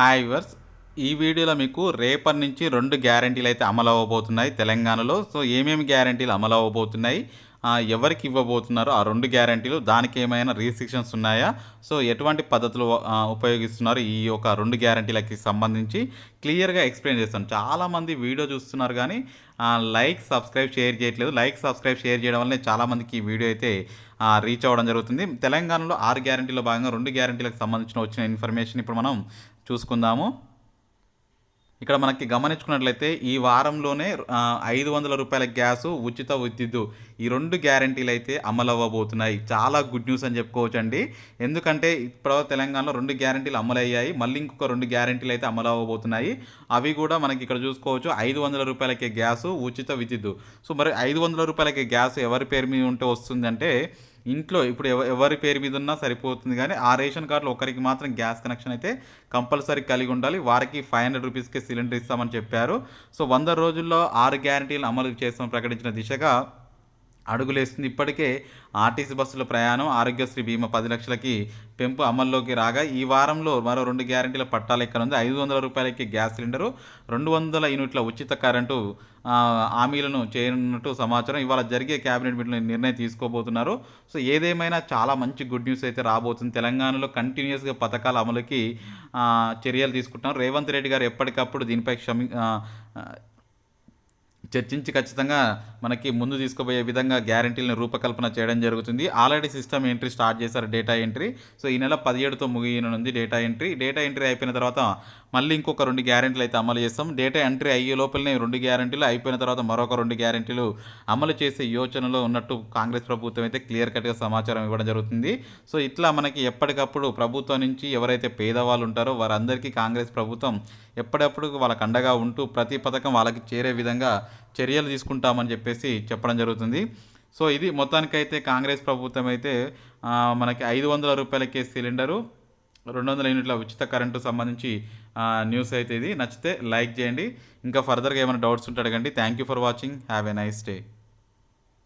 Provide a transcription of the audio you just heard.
Hi verse ఈ వీడియోలో మీకు రేపటి నుంచి రెండు గ్యారంటీలు అయితే అమలు అవ్వబోతున్నాయి తెలంగాణలో. సో ఏమేమి గ్యారంటీలు అమలు అవ్వబోతున్నాయి ఎవరికి ఇవ్వబోతున్నారు ఆ రెండు గ్యారంటీలు దానికి ఏమైనా రీస్ట్రిక్షన్స్ ఉన్నాయా? సో ఎటువంటి పద్ధతులు ఉపయోగిస్తున్నారు ఈ యొక్క రెండు గ్యారంటీలకి సంబంధించి? క్లియర్గా ఎక్స్ప్లెయిన్ చేస్తాను. చాలామంది వీడియో చూస్తున్నారు కానీ లైక్ సబ్స్క్రైబ్ షేర్ చేయట్లేదు. లైక్ సబ్స్క్రైబ్ షేర్ చేయడం వల్లనే చాలామందికి ఈ వీడియో అయితే రీచ్ అవ్వడం జరుగుతుంది. తెలంగాణలో ఆరు గ్యారంటీలో భాగంగా రెండు గ్యారంటీలకు సంబంధించిన వచ్చిన ఇన్ఫర్మేషన్ ఇప్పుడు మనం చూసుకుందాము. ఇక్కడ మనకి గమనించుకున్నట్లయితే ఈ వారంలోనే ఐదు వందల రూపాయల గ్యాసు ఉచిత విద్యుత్ ఈ రెండు గ్యారంటీలు అయితే అమలు అవ్వబోతున్నాయి. చాలా గుడ్ న్యూస్ అని చెప్పుకోవచ్చండి. ఎందుకంటే ఇప్పుడు తెలంగాణలో రెండు గ్యారంటీలు అమలయ్యాయి. మళ్ళీ ఇంకొక రెండు గ్యారంటీలు అయితే అమలు అవ్వబోతున్నాయి. అవి కూడా మనకి ఇక్కడ చూసుకోవచ్చు. ఐదు వందల రూపాయలకే గ్యాసు ఉచిత విద్యుత్. సో మరి ఐదు వందల రూపాయలకే గ్యాస్ ఎవరి పేరు మీద ఉంటే వస్తుందంటే ఇంట్లో ఇప్పుడు ఎవరి పేరు మీద ఉన్నా సరిపోతుంది కానీ ఆ రేషన్ కార్డులో ఒకరికి మాత్రం గ్యాస్ కనెక్షన్ అయితే కంపల్సరీ కలిగి ఉండాలి. వారికి ఫైవ్ హండ్రెడ్ రూపీస్కి సిలిండర్ ఇస్తామని చెప్పారు. సో వంద రోజుల్లో ఆరు గ్యారంటీలు అమలు చేస్తామని ప్రకటించిన దిశగా అడుగులేస్తుంది. ఇప్పటికే ఆర్టీసీ బస్సుల ప్రయాణం ఆరోగ్యశ్రీ బీమా పది లక్షలకి పెంపు అమల్లోకి రాగా ఈ వారంలో మరో రెండు గ్యారంటీల పట్టాలు ఎక్కడ ఉంది ఐదు వందల రూపాయలకి గ్యాస్ సిలిండరు రెండు వందల యూనిట్ల ఉచిత కరెంటు హామీలను చేయనున్నట్టు సమాచారం. ఇవాళ జరిగే కేబినెట్ మీటింగ్లో నిర్ణయం తీసుకోబోతున్నారు. సో ఏదేమైనా చాలా మంచి గుడ్ న్యూస్ అయితే రాబోతుంది. తెలంగాణలో కంటిన్యూస్గా పథకాల అమలుకి చర్యలు తీసుకుంటున్నారు. రేవంత్ రెడ్డి గారు ఎప్పటికప్పుడు దీనిపై క్షమి చర్చించి ఖచ్చితంగా మనకి ముందు తీసుకుపోయే విధంగా గ్యారంటీలను రూపకల్పన చేయడం జరుగుతుంది. ఆల్రెడీ సిస్టమ్ ఎంట్రీ స్టార్ట్ చేశారు డేటా ఎంట్రీ సో ఈ నెల పదిహేడుతో ముగియనుంది డేటా ఎంట్రీ డేటా ఎంట్రీ అయిపోయిన తర్వాత మళ్ళీ ఇంకొక రెండు గ్యారంటీలు అయితే అమలు చేస్తాం. డేటా ఎంట్రీ అయ్యే లోపలనే రెండు గ్యారంటీలు అయిపోయిన తర్వాత మరొక రెండు గ్యారంటీలు అమలు చేసే యోచనలో ఉన్నట్టు కాంగ్రెస్ ప్రభుత్వం అయితే క్లియర్ కట్గా సమాచారం ఇవ్వడం జరుగుతుంది. సో ఇట్లా మనకి ఎప్పటికప్పుడు ప్రభుత్వం నుంచి ఎవరైతే పేదవాళ్ళు ఉంటారో వారందరికీ కాంగ్రెస్ ప్రభుత్వం ఎప్పటికప్పుడు వాళ్ళకు అండగా ఉంటూ ప్రతి పథకం వాళ్ళకి చేరే విధంగా చర్యలు తీసుకుంటామని చెప్పేసి చెప్పడం జరుగుతుంది. సో ఇది మొత్తానికైతే కాంగ్రెస్ ప్రభుత్వం అయితే మనకి ఐదు వందల రూపాయలకే సిలిండరు రెండు వందల యూనిట్ల ఉచిత కరెంటు సంబంధించి న్యూస్ అయితే ఇది. నచ్చితే లైక్ చేయండి. ఇంకా ఫర్దర్గా ఏమైనా డౌట్స్ ఉంటే అడగండి. Thank you for watching have a nice day